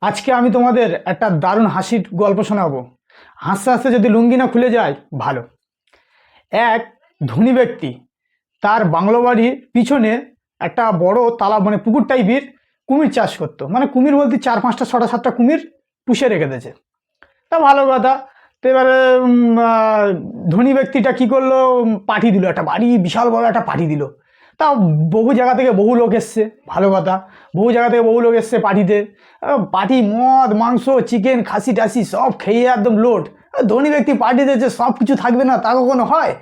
আজকে আমি তোমাদের একটা দারুণ হাসির গল্প শোনাবো। হাসতে হাসতে যদি লুঙ্গি না খুলে যায়, ভালো। এক ধনী ব্যক্তি, তার বাংলো বাড়ির পিছনে একটা বড় তালা মানে পুকুর টাইপের কুমির চাষ করতো। মানে কুমির বলতে চার পাঁচটা, ছটা, সাতটা কুমির পুষে রেখে দিয়েছে। তা ভালো কথা। তো এবারে ধনী ব্যক্তিটা কি করল? পাঠিয়ে দিল। একটা বাড়ি, বিশাল বড় একটা পাঠিয়ে দিল। তা বহু জায়গা থেকে বহু লোক এসছে ভালো কথা। বহু জায়গা থেকে বহু লোক এসছে পার্টিতে। পার্টি মদ মাংস চিকেন খাসি টাসি সব খেয়ে একদম আহ, ধনী ব্যক্তি পার্টি দিয়েছে সব কিছু থাকবে না তা কখনো হয়?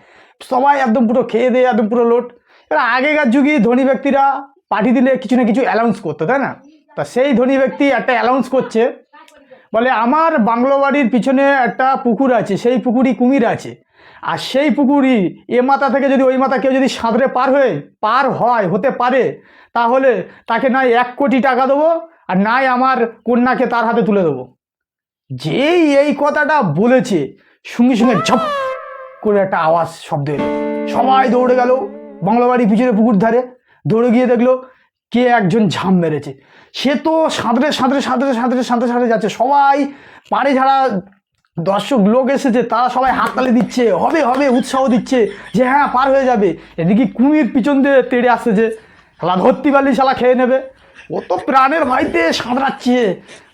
সবাই একদম পুরো খেয়ে দিয়ে একদম পুরো লোড। এবার আগেকার যুগে ধনী ব্যক্তিরা পার্টি দিলে কিছু না কিছু অ্যালাউন্স করতো তাই না? তা সেই ধনী ব্যক্তি একটা অ্যালাউন্স করছে। বলে আমার বাংলো বাড়ির পিছনে একটা পুকুর আছে সেই পুকুরই কুমির আছে। আর সেই পুকুরই এ মাথা থেকে যদি ওই মাথা কেউ যদি সাঁতরে পার হয়ে, পার হয়, হতে পারে, তাহলে তাকে নয় এক কোটি টাকা দেবো আর নাই আমার কন্যাকে তার হাতে তুলে দেবো। যেই এই কথাটা বলেছে, সঙ্গে সঙ্গে ঝপ করে একটা আওয়াজ শব্দ এলো। সবাই দৌড়ে গেল, বাংলা বাড়ির পিছনে পুকুর ধারে। দৌড়ে গিয়ে দেখল কে একজন ঝাম মেরেছে। সে তো সাঁতরে সাঁতরে সাঁতরে সাঁতরে সাঁতরে সাঁতরে যাচ্ছে। সবাই পাড়ে যারা দর্শক লোক এসেছে, তারা সবাই হাততালি দিচ্ছে, হবে হবে, উৎসাহ দিচ্ছে যে হ্যাঁ পার হয়ে যাবে। এদিকে কুমির পিছন দিয়ে তেড়ে আসছে যে শালা ধরতি পারলি শালা খেয়ে নেবে। ও তো প্রাণের ভয়তে সাঁতরাচ্ছে।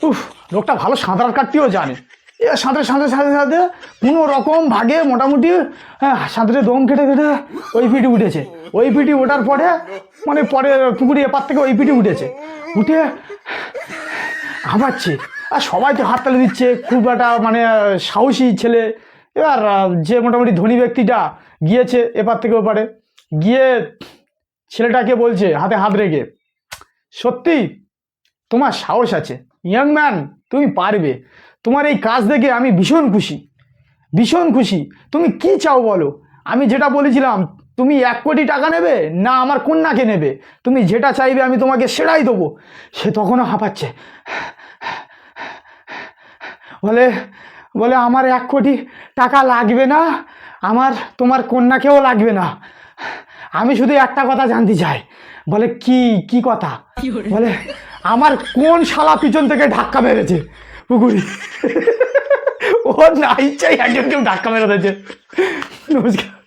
উফ, লোকটা ভালো সাঁতার কাটতেও জানে। এ সাঁতরে সাঁতরে সাঁতরে সাঁতরে কোনো রকম ভাগে মোটামুটি হ্যাঁ সাঁতরে দম কেটে কেটে ওই পিটি উঠেছে। ওই পিটি ওঠার পরে মানে পরে পুকুরি এপার থেকে ওই পিটি উঠেছে। উঠে হাঁপাচ্ছে। আর সবাই তো হাততালি দিচ্ছে, খুব একটা মানে সাহসী ছেলে। এবার যে মোটামুটি ধনী ব্যক্তিটা গিয়েছে এপার থেকে ওপারে, গিয়ে ছেলেটাকে বলছে, হাতে হাত রেখে, সত্যি, তোমার সাহস আছে। ইয়াং ম্যান, তুমি পারবে। তোমার এই কাজ দেখে আমি ভীষণ খুশি। ভীষণ খুশি। তুমি কি চাও বলো? আমি যেটা বলেছিলাম, তুমি এক কোটি টাকা নেবে না আমার কন্যাকে নেবে? তুমি যেটা চাইবে আমি তোমাকে সেটাই দেবো। সে তখনও হাঁপাচ্ছে। বলে বলে আমার এক কোটি টাকা লাগবে না। আমার তোমার কন্যাকেও লাগবে না। আমি শুধু একটা কথা জানতে চাই। বলে কি কি কথা? বলে আমার কোন শালা পিছন থেকে ধাক্কা মেরেছে? পুকুরি। ও না ইচ্ছাই একজন কেউ ধাক্কা মেরে দিয়েছে। নমস্কার।